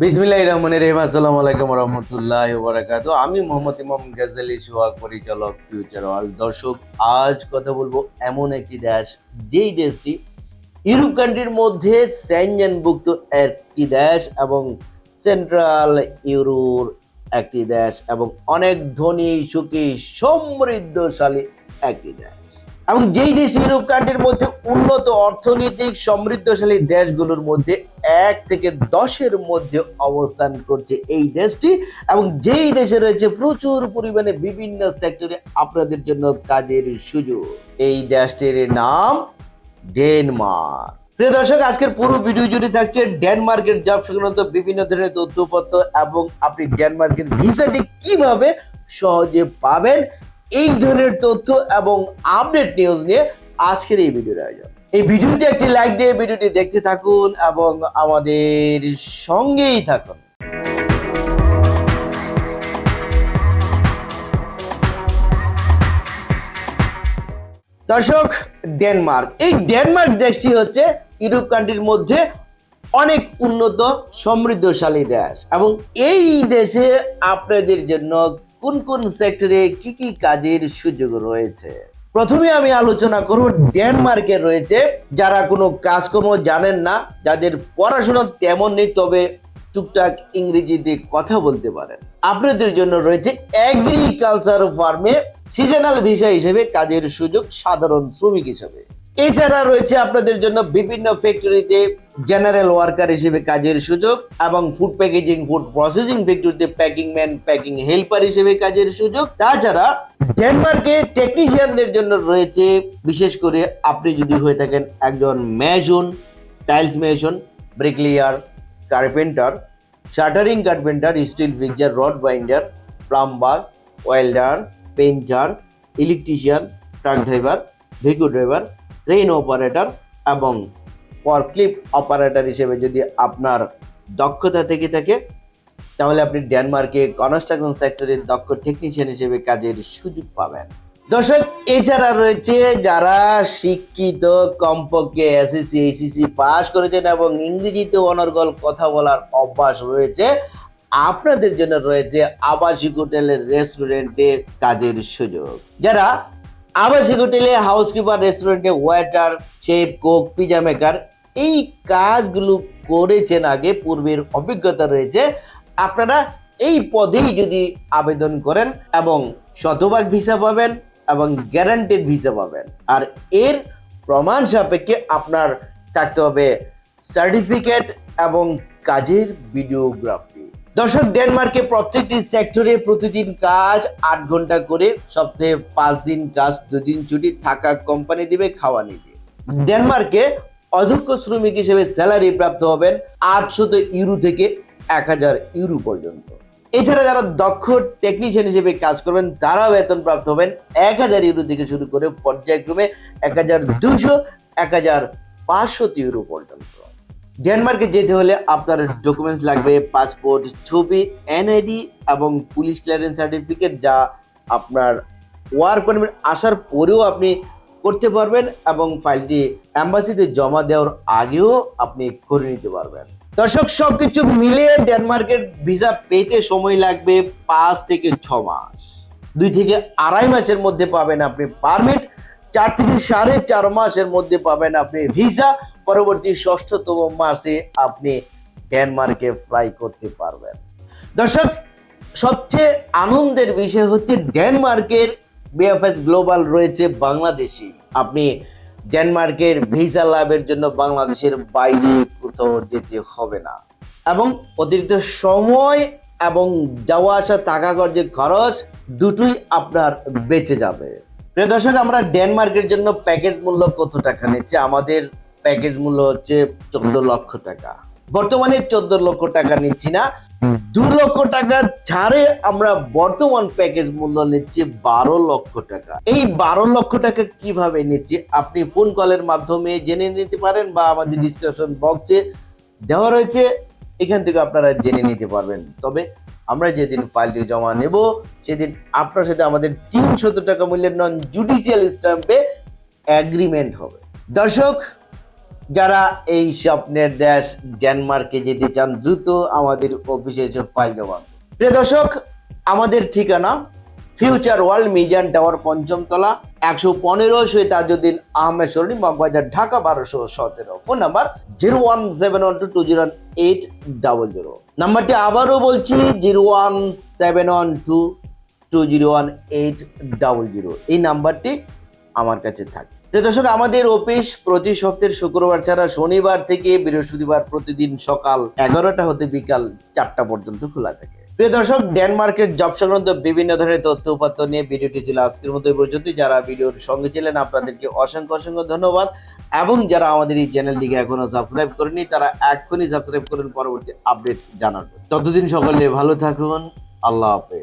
বিসমিল্লাহ রহমান রহিম, আসসালামু আলাইকুম রহমতুল্লাহ বারাকাতু আমি মোহাম্মদ ইমাম গাজালি, সোহাগ পরিচালক ফিউচার ওয়ার্ল্ড দর্শক, আজ কথা বলব এমন একটি দেশ, যেই দেশটি ইউরোপ কান্ট্রির মধ্যে স্যানজেনভুক্ত একটি দেশ এবং সেন্ট্রাল ইউরোর একটি দেশ এবং অনেক ধনী, সুখী, সমৃদ্ধশালী একটি দেশ। এবং যেই দেশ ইউরোপ কান্ট্রির মধ্যে উন্নত অর্থনৈতিক সমৃদ্ধশালী দেশগুলোর মধ্যে এক থেকে দশের মধ্যে অবস্থান করছে এই দেশটি এবং যেই দেশে রয়েছে প্রচুর পরিমাণে বিভিন্ন সেক্টরে আপনাদের জন্য কাজের সুযোগ। এই দেশটির নাম ডেনমার্ক। প্রিয় দর্শক, আজকের পুরো ভিডিও জুড়ে থাকছে ডেনমার্কের জব সংক্রান্ত বিভিন্ন ধরনের তথ্যপত্র এবং আপনি ডেনমার্কের ভিসাটি কীভাবে সহজে পাবেন এই ধরনের তথ্য এবং আপডেট নিউজ নিয়ে আজকের এই ভিডিওর আয়োজন। এই ভিডিওতে একটি লাইক দিয়ে ভিডিওটি দেখতে থাকুন এবং আমাদের সঙ্গেই থাকুন। দর্শক ডেনমার্ক এই ডেনমার্ক দেশটি হচ্ছে ইউরোপ কান্ট্রির মধ্যে অনেক উন্নত, সমৃদ্ধশালী দেশ। এবং এই দেশে আপনাদের জন্য কোন কোন সেক্টরে কি কি কাজের সুযোগ রয়েছে? প্রথমে আমি আলোচনা করব ডেনমার্কে রয়েছে, যারা কোনো কাজকর্ম জানেন না, যাদের পড়াশোনা তেমন নেই, তবে টুকটাক ইংরেজিতে কথা বলতে পারেন। আপনাদের জন্য রয়েছে এগ্রিকালচার ফার্মে সিজনাল ভিসা হিসেবে কাজের সুযোগ সাধারণ শ্রমিক হিসেবে। এছাড়া রয়েছে আপনাদের জন্য বিভিন্ন ফ্যাক্টরিতে জেনারেল ওয়ার্কার হিসেবে কাজের সুযোগ এবং ফুড প্যাকেজিং ফুড প্রসেসিং ফ্যাক্টরিতে প্যাকিং ম্যান প্যাকিং হেল্পার হিসেবে কাজের সুযোগ। তাছাড়া ডেনমার্কে টেকনিশিয়ানদের জন্য রয়েছে, বিশেষ করে আপনি যদি হয়ে থাকেন একজন mason tiles mason bricklayer carpenter shuttering carpenter steel fixer rod binder plumber welder painter electrician truck driver vehicle driver train operator এবং ফরক্লিপ অপারেটর হিসেবে যদি আপনার দক্ষতা থেকে থাকে, তাহলে আপনি ডেনমার্কে কনস্ট্রাকশন সেক্টরের দক্ষ টেকনিশিয়ান হিসেবে কাজের সুযোগ পাবেন। দর্শক, এছাড়া রয়েছে যারা শিক্ষিত, কমপক্ষে এসএসসি এইচএসসি পাস করেছেন এবং ইংরেজিতে অনর্গল কথা বলার অভ্যাস রয়েছে, আপনাদের জন্য রয়েছে আবাসিক হোটেলের রেস্টুরেন্টে কাজের সুযোগ। যারা আবাসিক হোটেলে হাউসকিপার রেস্টুরেন্টে waiter chef cook pizza maker এই কাজগুলো করেছেন আগে, পূর্বের অভিজ্ঞতা রয়েছে। আপনারা এই পদেই যদি আবেদন করেন এবং শতভাগ ভিসা পাবেন এবং গ্যারান্টেড ভিসা পাবেন। আর এর প্রমাণ সাপেক্ষে আপনার থাকতে হবে সার্টিফিকেট এবং কাজের ভিডিওগ্রাফি দর্শক ডেনমার্কে প্রত্যেকটি সেক্টরে প্রতিদিন কাজ আট ঘণ্টা করে, সপ্তাহে পাঁচ দিন কাজ, দুদিন ছুটি, থাকা কোম্পানি দিবে, খাওয়া নিজে ডেনমার্কে অধ্যক্ষ শ্রমিক হিসেবে স্যালারি প্রাপ্ত হবেন আটশত ইউরো থেকে এক হাজার ইউরো পর্যন্ত। এছাড়া যারা দক্ষ টেকনিশিয়ান হিসেবে কাজ করবেন, তারাও বেতন প্রাপ্ত হবেন এক হাজার ইউরো থেকে শুরু করে পর্যায়ক্রমে এক হাজার দুশো এক হাজার পাঁচশত ইউরো পর্যন্ত। ডেনমার্কে যেতে হলে আপনার ডকুমেন্টস লাগবে পাসপোর্ট ছবি এনআইডি এবং পুলিশ ক্লিয়ারেন্স সার্টিফিকেট যা আপনার ওয়ার্ক পারমিট আসার পরেও আপনি করতে পারবেন এবং ফাইলটি অ্যাম্বাসিতে জমা দেওয়ার আগেও আপনি করে নিতে পারবেন। দর্শক, সবকিছু মিলিয়ে ডেনমার্কের ভিসা পেতে সময় লাগবে পাঁচ থেকে ছ মাস। দুই থেকে আড়াই মাসের মধ্যে পাবেন আপনি পারমিট, চার থেকে সাড়ে চার মাসের মধ্যে পাবেন আপনি ভিসা। পরবর্তী ষষ্ঠতম মাসে আপনি ডেনমার্কে ফ্লাই করতে পারবেন। দর্শক, সবচেয়ে আনন্দের বিষয় হচ্ছে ডেনমার্কের বিএফএস গ্লোবাল রয়েছে বাংলাদেশি। আপনি ডেনমার্কের ভিসা লাভের জন্য বাংলাদেশের বাইরে কোথাও যেতে হবে না। এবং অতিরিক্ত সময় এবং যাওয়া আসা টাকা খরচের খরচ, দুটোই আপনার বেঁচে যাবে। প্রিয় দর্শক, আমরা ডেনমার্কের জন্য প্যাকেজ মূল্য কত টাকা নিচ্ছে? আমাদের প্যাকেজ মূল্য হচ্ছে চোদ্দ লক্ষ টাকা। বর্তমানে চোদ্দ লক্ষ টাকা নিচ্ছি না। দু লক্ষ টাকা ছাড়ে আমরা বর্তমান প্যাকেজ মূল্য নিচ্ছি বারো লক্ষ টাকা। এই বারো লক্ষ টাকা কীভাবে নিচ্ছি? আপনি ফোন কলের মাধ্যমে জেনে নিতে পারেন বা আমাদের ডিসক্রিপশন বক্সে দেওয়া রয়েছে। এখান থেকে আপনারা জেনে নিতে পারবেন। তবে আমরা যেদিন ফাইলটি জমা নেব সেদিন আপনার সাথে আমাদের তিনশত টাকা মূল্যের নন জুডিশিয়াল স্ট্যাম্পে অ্যাগ্রিমেন্ট হবে। দর্শক যারা এই স্বপ্নের দেশ ডেনমার্কে যেতে চান, দ্রুত আমাদের অফিসে এসে ফাইল জমা প্রিয় দর্শক, আমাদের ঠিকানা ফিউচার ওয়ার্ল্ড মিজান টাওয়ার পঞ্চমতলা, একশো পনেরো তাজউদ্দিন আহমেদ সরণি, মগবাজার, ঢাকা, বারোশো সতেরো। Phone number zero one seven one two two zero eight double zero. নাম্বারটি আবারও বলছি, zero one seven one two two zero one eight double zero. এই নাম্বারটি আমার কাছে থাকে। দর্শক, আমাদের অফিস প্রতি সপ্তাহের শুক্রবার ছাড়া শনিবার থেকে বৃহস্পতিবার প্রতিদিন সকাল এগারোটা হতে বিকাল চারটা পর্যন্ত খোলা থাকে। প্রিয় দর্শক, ডেনমার্কের জব সংক্রান্ত বিভিন্ন ধরনের তথ্য উপাত্ত নিয়ে ভিডিওটি ছিল আজকের মতো পর্যন্ত। যারা ভিডিওর সঙ্গে ছিলেন, আপনাদেরকে অসংখ্য অসংখ্য ধন্যবাদ। এবং যারা আমাদের এই চ্যানেলটিকে এখনও সাবস্ক্রাইব করেনি তারা এখনই সাবস্ক্রাইব করুন, পরবর্তী আপডেট জানার ততদিন সকলে ভালো থাকুন। আল্লাহ হাফেজ।